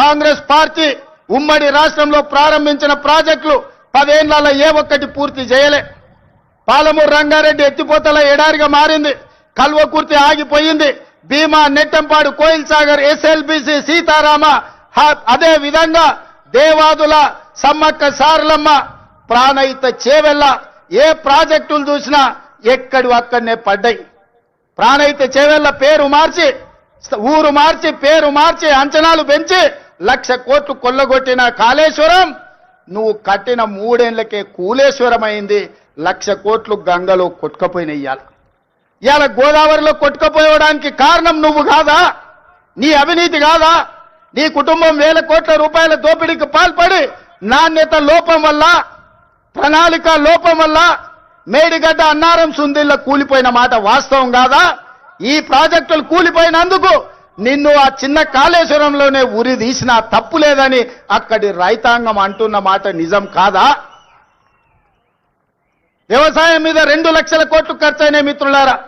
Congress party ఉమ్మడి రాష్ట్రంలో ప్రారంభించిన ప్రాజెక్టులు పదేళ్ళలో ఏ ఒక్కటి పూర్తి చేయలే. పాలమూరు రంగారెడ్డి ఎత్తిపోతల ఎడారిగా మారింది. కల్వకుర్తి ఆగిపోయింది. భీమా నెట్టంపాడు కోయిల్ సాగర్ ఎస్ఎల్బిసి సీతారామ అదే విధంగా దేవాదుల సమ్మక్క సారలమ్మ ప్రాణయిత చేవెళ్ళ ఏ ప్రాజెక్టులు చూసినా ఎక్కడి అక్కడనే పడ్డాయి. ప్రాణయిత చేవెళ్ళ పేరు మార్చి ఊరు మార్చి పేరు మార్చి అంచనాలు పెంచి లక్ష కోట్లు కొల్లగొట్టిన కాళేశ్వరం నువ్వు కట్టిన మూడేళ్ళకే కూలేశ్వరం అయింది లక్ష కోట్లు గంగలో కొట్టుకపోయిన ఇయ్యాల ఇవాళ గోదావరిలో కొట్టుకపోవడానికి కారణం నువ్వు కాదా? నీ అవినీతి కాదా? నీ కుటుంబం వేల కోట్ల రూపాయల దోపిడీకి పాల్పడి నాణ్యత లోపం వల్ల ప్రణాళిక లోపం వల్ల మేడిగడ్డ అన్నారం సుందిల్ల కూలిపోయిన మాట వాస్తవం కాదా? ఈ ప్రాజెక్టులు కూలిపోయినందుకు నిన్ను ఆ చిన్న కాళేశ్వరంలోనే ఉరి తీసిన తప్పు లేదని అక్కడి రైతాంగం అంటున్న మాట నిజం కాదా? వ్యవసాయం మీద రెండు లక్షల కోట్లు ఖర్చు అయినాయి మిత్రులారా.